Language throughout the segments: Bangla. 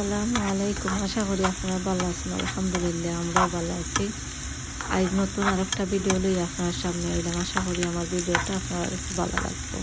আসসালামু আলাইকুম। আশা করি আপনারা ভালো আছেন। আলহামদুলিল্লাহ আমরাও ভালো আছি। আজ নতুন আর একটা ভিডিও লই আপনার সামনে এলাম। আশা করি আমার ভিডিওটা আপনার ভালো লাগবে।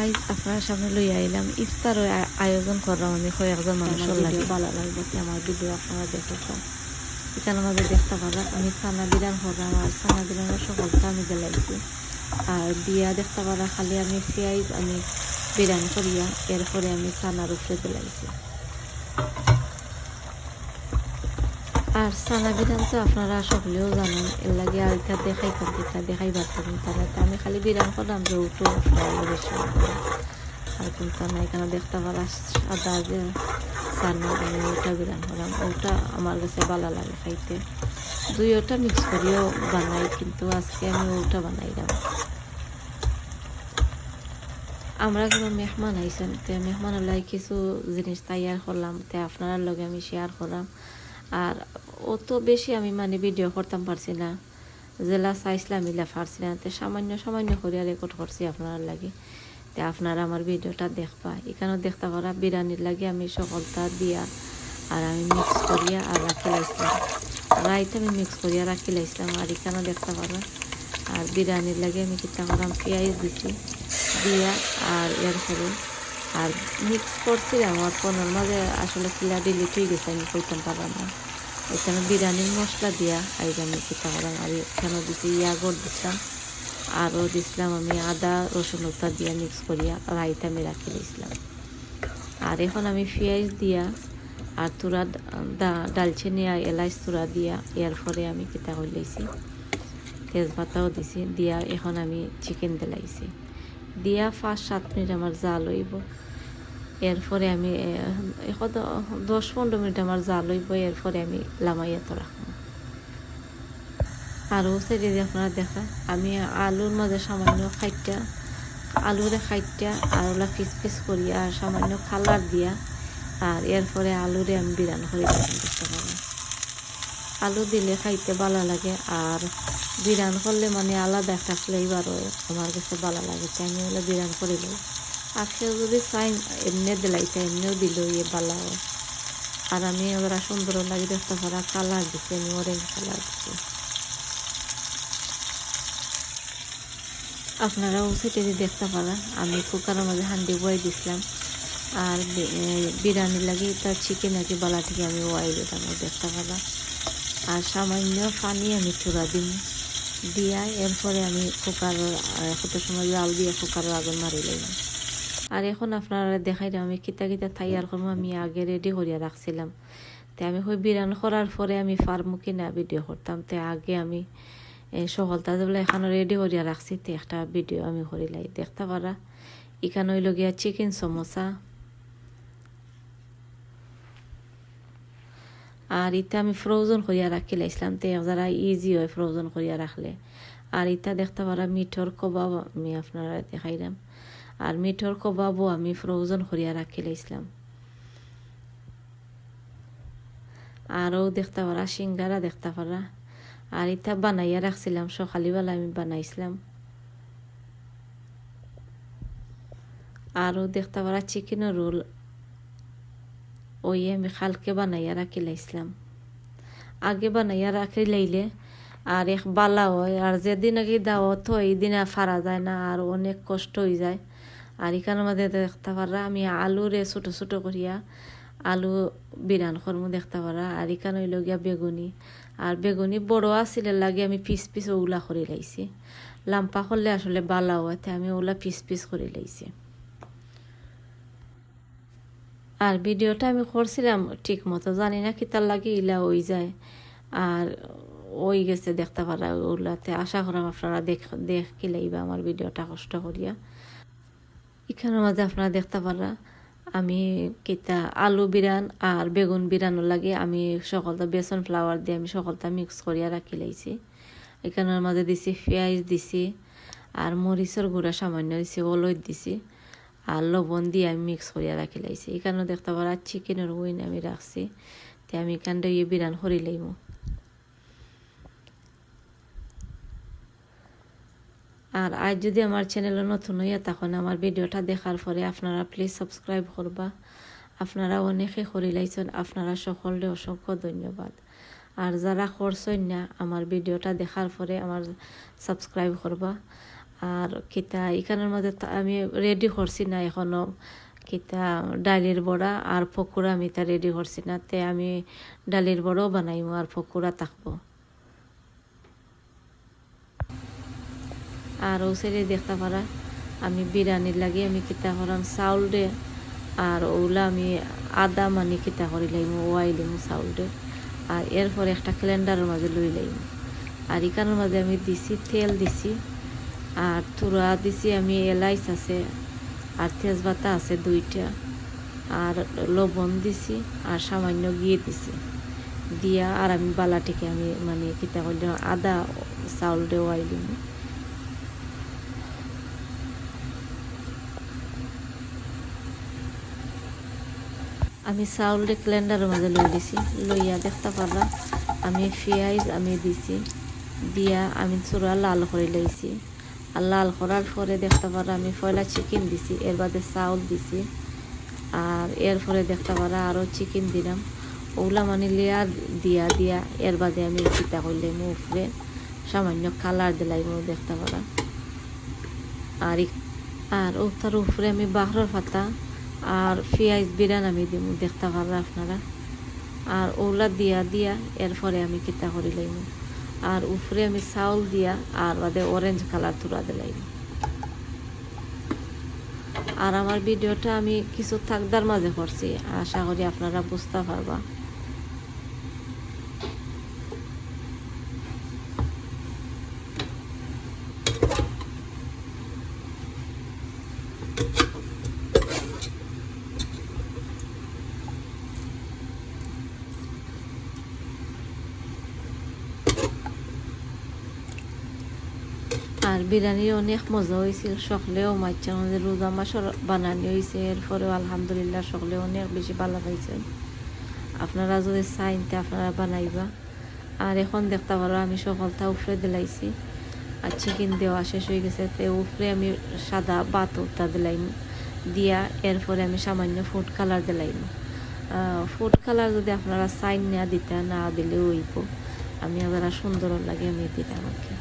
আজ আপনার সামনে লই আইলাম ইফতার আয়োজন করলাম আমি কয়েকজন মানুষের লাগে। ভালো লাগবে তো আমার ভিডিও আপনারা দেখেছেন। এখানে আমাদের দেখতে পারা আমি সানা বিরান করলাম আর সানা বিরানের সকলটা আমি জ্বালাইছি। আর দিয়া দেখতে পারা খালি আমি পেঁয়াজ আমি বিরান করিয়া এরপরে আমি সানার উপরে দিলাইছি আর সানা বিরান তো আপনারা সকলেও জানেন, এর লাগে আর এটা দেখাই কান্তিটা দেখাই পারতাম তারা তো আমি খালি বিরান করলাম যে উঠো আর কিন্তু না এখানে দেখতে পারা সাদা যে সানা আমি ওটা বিরান করলাম ওটা আমার কাছে ভালো লাগে খাইতে। দুই ওটা মিক্স করিও বানাই, কিন্তু আজকে আমি ওটা বানাইলাম। আমরা কোনো মেহমান আইসেন তে মেহমান লাই কিছু জিনিস তৈয়ার করলাম তে আপনার লগে আমি শেয়ার করলাম আর অত বেশি আমি মানে ভিডিও করতাম পারছি না, জেলা চাইছিলাম মিলা পারছি না, তে সামান্য সামান্য করিয়া রেকর্ড করছি আপনার লাগে। তে আপনারা আমার ভিডিওটা দেখবা। এখানেও দেখতে পারা বিরিয়ানির লাগে আমি সকলটা দিয়া আর আমি মিক্স করিয়া আর রাখি লাইছিলাম রাইতে আমি মিক্স করিয়া রাখি লাইছিলাম আর এখানেও দেখতে পারা আর বিরিয়ানির লাগে আমি কিতা করলাম পেঁয়াজ দিছি, দিয়া আর এর পরে আর মিক্স করছিলাম আর পনেরো মাঝে আসলে কিলা ডিলিট হয়ে গেছে আমি কইতাম পারলাম না। এখানে বিরিয়ানির মশলা দিয়া আইজ আমি কিতা করলাম আর এখানে দিছি ইয়াগর দিছিলাম, আরও দিছিলাম আমি আদা, রসুন উত্তা দিয়া মিক্স করিয়া রাইতে আমি রাখি দিয়েছিলাম আর এখন আমি পেঁয়াজ দিয়া আর তুরা ডালচিনি এলাচ তুরা দিয়া এর পরে আমি কিতা করলেছি তেজপাতাও দিছি, দিয়া এখন আমি চিকেন দিলাইছি। দিয়া পাঁচ সাত মিনিট আমার জাল হইব। এরপরে আমি এখন দশ পনেরো মিনিট আমার জাল হইব, এরপরে আমি লামাইয়া তো রাখব আরও সেটি আপনারা দেখা, আমি আলুর মাঝে সামান্য খাইটা আলুরে খাইটা আর ওলা পিস পিস সামান্য কালার দিয়া, আর এরপরে আলুরে আমি বিরান করে আলু দিলে খাইতে ভালো লাগে আর বিরান করলে মানে আলাদা একটা হয়, আমার কাছে ভালো লাগে, তাই আমি ওগুলো বিরান করে দিই আর যদি চাই এমনি দিলাইতে এমনিও দিল ইয়ে ভালো আর আমি ওরা সুন্দর লাগে দেখতে পারা কালার দিচ্ছি আমি অরেঞ্জ কালার দিচ্ছি আপনারাও সেটা দেখতে পারা আমি কুকারের মাঝে হান্ডি বয়ে দিছিলাম। আর বিরিয়ানি লাগে তার চিকেন আর কি বালা থেকে আমি ওয়াই দিতাম, দেখতে পারা আর সামান্য পানি আমি চূড়া দিন দিয়া এরপরে আমি কুকার কত সময় জাল দিয়ে কুকারের আগুন মারি লাগলাম আর এখন আপনারা দেখাই আমি কিতা কিতা থাইয়ার করব আমি আগে রেডি করিয়া রাখছিলাম। তে আমি ওই বিরান করার পরে আমি ফার্মু কিনা ভিডিও করতাম। তে আগে আমি সকলটা বলে এখানে রেডি করিয়া রাখছি। তে একটা ভিডিও আমি করিলাই। দেখতে পারা, এখানে হইল গিয়া চিকেন সমোসা। আর ইটা আমি ফ্রোজন করিয়া রাখি লাইছিলাম তে যারা ইজি হয় ফ্রোজন করিয়া রাখলে আর ইটা দেখতে পারা মিঠর কবাব আমি আপনারা দেখাইলাম আর মিঠর কবাবও আমি ফ্রোজন করিয়া রাখি লাইছিলাম আরও দেখতে পারা সিঙ্গারা দেখতে পারা আর ইটা বানাইয়া রাখছিলাম সকালবেলা আমি বানাইছিলাম আরও দেখতে পারা চিকেনের রোল ওই আমি খালকে বানাইয়া রাখি লাইছিলাম আগে বানাইয়া রাখি লাইলে আর এক বালা হয়, আর যেদিন আগে দাওয়াত হয়, এই দিনে ফারা যায় না, আর অনেক কষ্ট হয়ে যায়। আর এখানের মধ্যে দেখতে পারা আমি আলুরে ছোটো ছোটো করিয়া আলু বিরান কর্ম দেখতে পারা আর এখানে হইল গিয়া বেগুনি। আর বেগুনি বড় আসলে লাগে আমি পিস পিস ওগুলা করে লাইছি। লাম্পা করলে আসলে বালা হয় আমি ওগুলা পিস পিস করে লাইছি। আর ভিডিওটা আমি করছিলাম ঠিক মতো জানি না কি তার লাগে ইলা ওই যায়। আর ওই গেছে দেখতে পারা, ওগুলাতে আশা করাম আপনারা দেখ, দেখি লাইবা আমার ভিডিওটা কষ্ট করিয়া। এখানের মাঝে আপনারা দেখতে পারা, আমি কিতা আলু বিরান আর বেগুন বিরানোর লাগে, আমি সকলটা বেসন ফ্লাওয়ার দিয়ে আমি সকলটা মিক্স করিয়া রাখি লাইছি। এখানের মাঝে দিছি পেঁয়াজ দিছি, আর মরিচের গুঁড়া সামান্য দিছি অলৈদ দিছি। আর লবণ দিয়ে আমি মিক্স করিয়া রাখি লাইছি। এখানেও দেখতে পারা চিকেনের উইন আমি রাখছি। তে আমি এখানটা ইয়ে বিরান করি লাইব আর আজ যদি আমার চ্যানেলে নতুন হইয়া তখন আমার ভিডিওটা দেখার পরে আপনারা প্লিজ সাবস্ক্রাইব করবা। আপনারা অনেকে করিলাইছেন আপনারা সকলকে অসংখ্য ধন্যবাদ। আর যারা করছেন না, আমার ভিডিওটা দেখার পরে আমার সাবস্ক্রাইব করবা। আর কিতা, এখানের মধ্যে আমি রেডি করছি না এখনও। কিতা, ডালির বড়া আর পকোড়া আমি তা রেডি করছি না। তে আমি ডালির বড়াও বানাইমু আর পকোড়া থাকব। আর ও সাইডে দেখতে পারা, আমি বিরিয়ানির লাগে আমি কিতা করাম, চাউল দে। আর ওগুলা আমি আদা মানি কিতা করি লাইম, ওয়াই দিম চাউল দে। আর এরপর একটা ক্যালেন্ডারের মাঝে লই লাইম। আর ইকানের মাঝে আমি দিছি, তেল দিছি। আর তুরা দিছি আমি এলাইচ আছে, আর তেজপাতা আছে দুইটা, আর লবণ দিছি, আর সামান্য গিয়ে দিছি। দিয়া আর আমি বালাটিকে আমি মানে কিতা করলাম আদা চাউল দে ওয়াই দিম। আমি চাউলটা ক্যালেন্ডারের মাঝে লই দিছি, লইয়া দেখতে পারলাম, আমি পেঁয়াজ আমি দিছি, দিয়া আমি চূড়া লাল করে লইছি। আর লাল করার পরে দেখতে পারা, আমি পয়লা চিকেন দিছি, এর বাদে চাউল দিছি। আর এরপরে দেখতে পারা আরও চিকেন দিলাম। ওগুলা মানে লেয়ার দিয়া দিয়া, এর বাদে আমি চিতা করলাম উপরে সামান্য কালার দিলাইম দেখতে পারা। আর আর ও তার উপরে আমি বাহরের পাতা আর পেঁয়াজ বিরান আমি দিব দেখতে পারবেন আপনারা। আর ওলা দিয়া দিয়া এরপরে আমি কিতা করি লাইম আর উপরে আমি চাউল দিয়া আর বাদে অরেঞ্জ কালার তুলা দিলাই। আর আমার ভিডিওটা আমি কিছু থাকদার মাঝে করছি, আশা করি আপনারা বুঝতে পারবা। আর বিরিয়ানি অনেক মজা হয়েছিল। সকলেও মাইছে আমাদের রোজা মাসের বানানি হয়েছে। এরপরেও আলহামদুলিল্লাহ সকলে অনেক বেশি ভালো পাইছেন আপনারা যদি চাইন আপনারা বানাইবা। আর এখন দেখতে পারো আমি সকলটা উপরে দিলাইছি। আর চিকেন দেওয়া শেষ হয়ে গেছে। তে উপরে আমি সাদা বাত উত্তা দিলাইম। দিয়া এরপরে আমি সামান্য ফুড কালার দিলাইম। ফুড কালার যদি আপনারা সাইন না দিতে না দিলে হইব। আমি আবার সুন্দর লাগে আমি দিতাম আমাকে।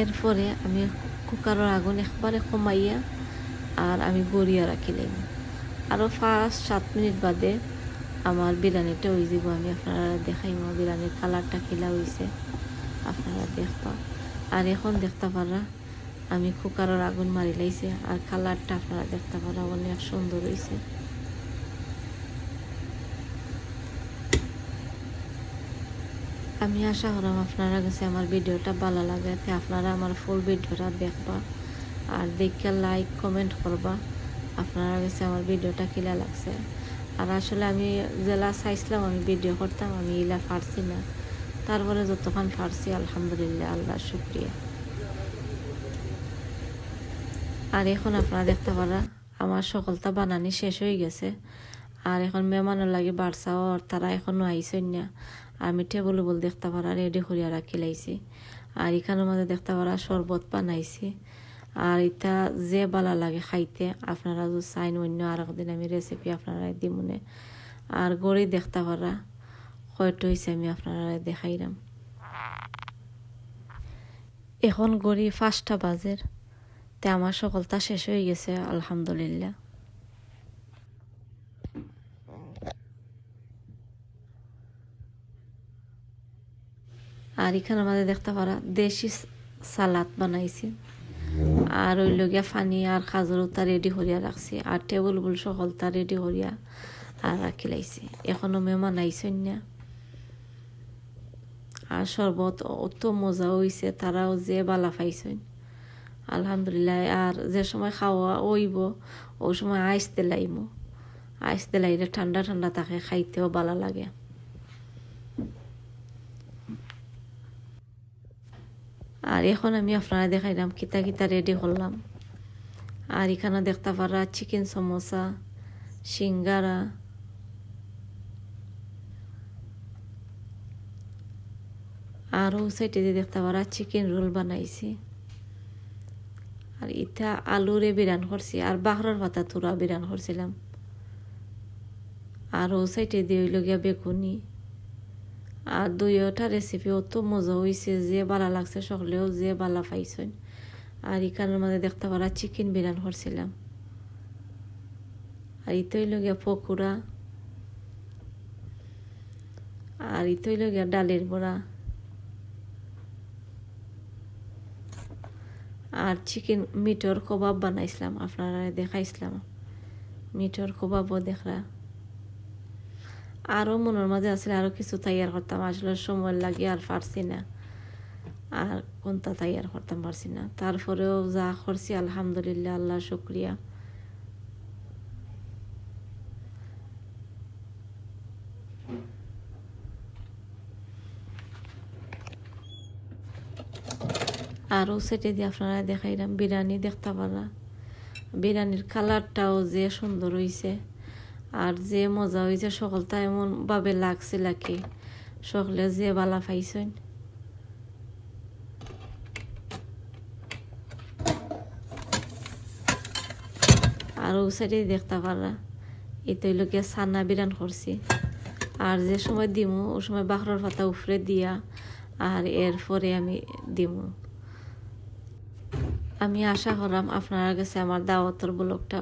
এরপরে আমি কুকারের আগুন একবারে কমাইয়া আর আমি গড়িয়া রাখিলাম আরও পাঁচ, সাত মিনিট বাদে আমার বিরিয়ানিটা হয়ে যাব আমি আপনারা দেখাইম বিরিয়ানির কালারটা কিলা হয়েছে আপনারা দেখবা। আর এখন দেখতে পারা আমি কুকারের আগুন মারি লাইছে। আর কালারটা আপনারা দেখতে পারা অনেক সুন্দর হয়েছে আমি আশা করাম আপনারা কাছে আমার ভিডিওটা ভালো লাগে আপনারা আমার ফুল ভিডিওটা দেখবা। আর দেখে লাইক কমেন্ট করবা, আপনারা কাছে আমার ভিডিওটা কিলা লাগছে। আর আসলে আমি জেলা চাইছিলাম আমি ভিডিও করতাম, আমি ইলা পারছি না। তারপরে যতক্ষণ পারছি, আলহামদুলিল্লাহ আল্লাহ শুক্রিয়া। আর এখন আপনারা দেখতে পারা, আমার সকলটা বানানি শেষ হয়ে গেছে। আর এখন মেহমানের লাগে বাড়ছাও তারা এখনও আইসেন না। আমি টেবল বল দেখতে পারা রেডি করিয়া রাখি লাইছি। আর এখানের মধ্যে দেখতে পারা শরবত বানাইছি। আর এটা যে বালা লাগে খাইতে, আপনারা যদি চাইন অন্য আর একদিন আমি রেসিপি আপনারা দিমুনে। আর গড়ি দেখতে পারা, কয়টা হয়েছে আমি আপনারা দেখাইলাম এখন গড়ি পাঁচটা বাজের তে আমার সকলটা শেষ হয়ে গেছে, আলহামদুলিল্লাহ। আর এখানে আমাদের দেখতে পারা দেশি সালাদ বানাইছি। আর ওই লগিয়া ফানি আর খাজর তা রেডি করিয়া রাখছি। আর টেবুল বুল সকলটা রেডি করিয়া আর রাখি লাইছি। এখনও মেহমান আইসেন না। আর শরবত অত মজা হইছে, তারাও যে বালা পাইছেন। আলহামদুলিল্লাহ, আর যে সময় খাওয়া ওইব ওই সময় আইস তেলাইমো। আইস তেলাইলে ঠান্ডা ঠান্ডা থাকে খাইতেও বালা লাগে। আর এখন আমি আপনারা দেখাইলাম কিতা কিতা রেডি করলাম। আর এখানে দেখতে পারা চিকেন সমোসা সিঙ্গারা আরও সাইডে দিয়ে দেখতে পারা চিকেন রোল বানাইছি। আর ইটা আলুরে বিরান করছি, আর বাহরের পাতা তুরা বিরান করছিলাম। আর ও সাইডে দিয়ে হইল গিয়া বেগুনি। আর দুইটা রেসিপি অত মজা হয়েছে যে বালা লাগছে সকলেও যে বালা পাইছেন। আর এখানের মধ্যে দেখতে পারা চিকেন বিরান করছিলাম। আর ইতো হইল পকোড়া। আর ইতো হইল গিয়া ডালের বড়া। আর চিকেন মিটর কবাব বানাইছিলাম, আপনারা দেখাইছিলাম। মিটর কবাবও দেখরা। আরও মনের মাঝে আসলে আরও কিছু তৈয়ার করতাম। আসলে সময় লাগে আর পারছি না। আর কোনটা তৈয়ার করতাম পারছি না। তারপরেও যা করছি, আলহামদুলিল্লাহ, আল্লাহ শুক্রিয়া। আরও সেটে দিয়ে আপনারা দেখাইলাম, বিরিয়ানি দেখতে পারা বিরিয়ানির কালারটাও যে সুন্দর হয়েছে আর যে মজা হয়েছে সকলটা এমন এমনভাবে লাগছে কি সকলে যে বালা পাইছেন। আর ও সাইডে দেখতে পারা এই তৈলকে সান্না বিরান করছি। আর যে সময় দিমু, ও সময় বাখরের পাতা উফরে দিয়া আর এরপরে আমি দিমু। আমি আশা করলাম আপনার কাছে আমার দাওয়াতর ব্লগটা।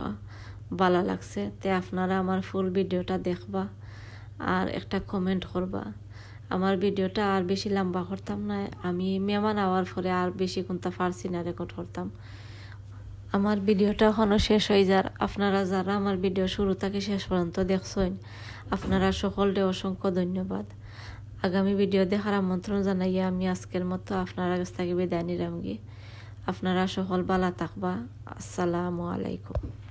ভালো লাগছে। তে আপনারা আমার ফুল ভিডিওটা দেখবা আর একটা কমেন্ট করবা। আমার ভিডিওটা আর বেশি লম্বা করতাম না, আমি মেহমান আওয়ার পরে আর বেশি কোনটা পারছি না রেকর্ড করতাম। আমার ভিডিওটা এখনও শেষ হয়ে যার, আপনারা যারা আমার ভিডিও শুরু থেকে শেষ পর্যন্ত দেখছেন, আপনারা সকলকে অসংখ্য ধন্যবাদ। আগামী ভিডিও দেখার আমন্ত্রণ জানাইয়া আমি আজকের মতো আপনারা কাছ থেকে বিদায় নিলাম গিয়ে আপনারা সকল বালা থাকবা। আসসালামু আলাইকুম।